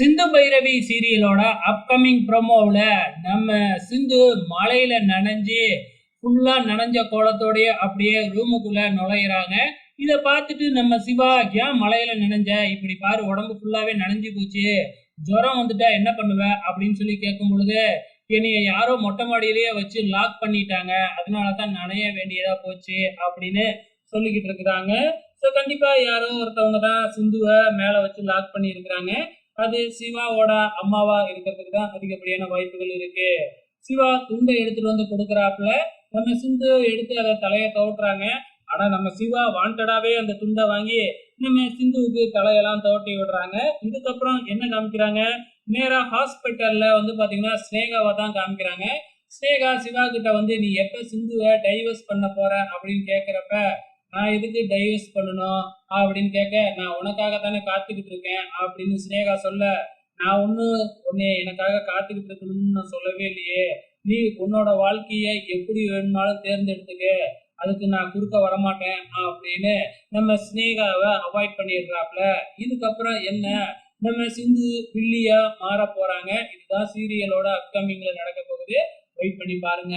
Sindhu Bhairavi சீரியலோட upcoming ப்ரோமோவில் நம்ம சிந்து மலையில் நனைஞ்சு ஃபுல்லாக நனைஞ்ச கோலத்தோடைய அப்படியே ரூமுக்குள்ளே நுழையிறாங்க. இதை பார்த்துட்டு நம்ம சிவா ஏன் மலையில் நனைஞ்ச? இப்படி பாரு உடம்பு ஃபுல்லாகவே நனைஞ்சு போச்சு. ஜுரம் வந்துட்டா என்ன பண்ணுவ? அப்படின்னு சொல்லி கேட்கும் பொழுது என்னைய யாரோ மொட்டை மாடியிலேயே வச்சு லாக் பண்ணிட்டாங்க. அதனால தான் நனைய வேண்டியதாக போச்சு அப்படின்னு சொல்லிக்கிட்டு இருக்கிறாங்க. ஸோ கண்டிப்பாக யாரோ ஒருத்தவங்க தான் சிந்துவை மேலே வச்சு லாக் பண்ணியிருக்கிறாங்க. அது சிவாவோட அம்மாவா இருக்கிறதுக்கு தான் அதிகப்படியான வாய்ப்புகள் இருக்கு. சிவா துண்டை எடுத்துட்டு வந்து கொடுக்குறாப்புல. நம்ம சிந்து எடுத்து அதை தலையை தோட்டுறாங்க ஆனா நம்ம சிவா வாண்டடாவே அந்த துண்டை வாங்கி நம்ம சிந்துவுக்கு தலையெல்லாம் துவட்டி விடுறாங்க. இதுக்கப்புறம் என்ன காமிக்கிறாங்க? நேரா ஹாஸ்பிட்டல்ல வந்து பாத்தீங்கன்னா ஸ்னேகாவை தான் காமிக்கிறாங்க. ஸ்னேகா சிவா கிட்ட வந்து நீ எப்ப சிந்துவை டைவர்ஸ் பண்ண போற? அப்படின்னு கேக்குறப்ப நான் எதுக்கு டைவர்ஸ் பண்ணணும்? அப்படின்னு கேட்க நான் உனக்காக தானே காத்துக்கிட்டு இருக்கேன் அப்படின்னு ஸ்னேகா சொல்ல நான் ஒண்ணு உன்னை எனக்காக காத்துக்கிட்டு இருக்கணும்னு நான் சொல்லவே இல்லையே. நீ உன்னோட வாழ்க்கையை எப்படி வேணும்னாலும் தேர்ந்தெடுத்துக்க. அதுக்கு நான் குறுக்க வரமாட்டேன் அப்படின்னு நம்ம ஸ்னேகாவை அவாய்ட் பண்ணிடுறாப்ல. இதுக்கப்புறம் என்ன? நம்ம சிந்து வில்லியா மாற போறாங்க இதுதான் சீரியலோட அப்கமிங்ல நடக்க போகுது. வெயிட் பண்ணி பாருங்க.